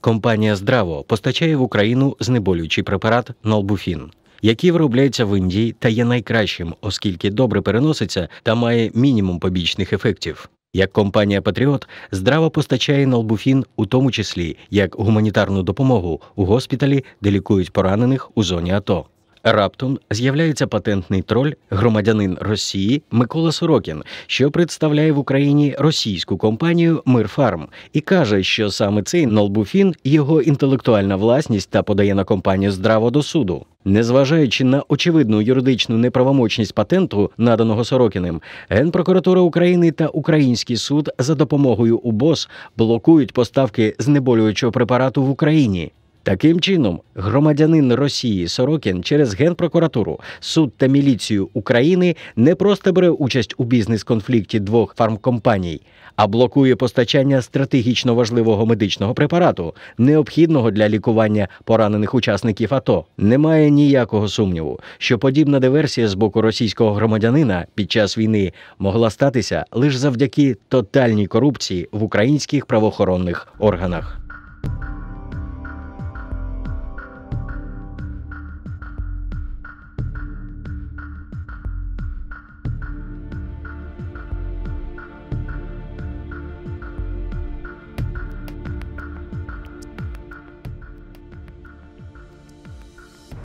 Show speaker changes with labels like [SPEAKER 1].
[SPEAKER 1] Компанія Здраво постачає в Україну знеболюючий препарат Нолбуфін, який виробляється в Індії та є найкращим, оскільки добре переноситься та має мінімум побічних ефектів. Як компанія Патріот, Здрава постачає Нолбуфін, у тому числі як гуманітарну допомогу у госпіталі, де лікують поранених у зоні АТО. Раптом з'являється патентний троль, громадянин Росії Микола Сорокін, що представляє в Україні російську компанію Мирфарм, і каже, що саме цей Нолбуфін його інтелектуальна власність та подає на компанію здраво до суду. Незважаючи на очевидну юридичну неправомочність патенту, наданого Сорокіним, Генпрокуратура України та Український суд за допомогою УБОС блокують поставки знеболюючого препарату в Україні. Таким чином, громадянин Росії Сорокін через Генпрокуратуру, суд та міліцію України не просто бере участь у бізнес-конфлікті двох фармкомпаній, а блокує постачання стратегічно важливого медичного препарату, необхідного для лікування поранених учасників АТО. Немає ніякого сумніву, що подібна диверсія з боку російського громадянина під час війни могла статися лише завдяки тотальній корупції в українських правоохоронних органах.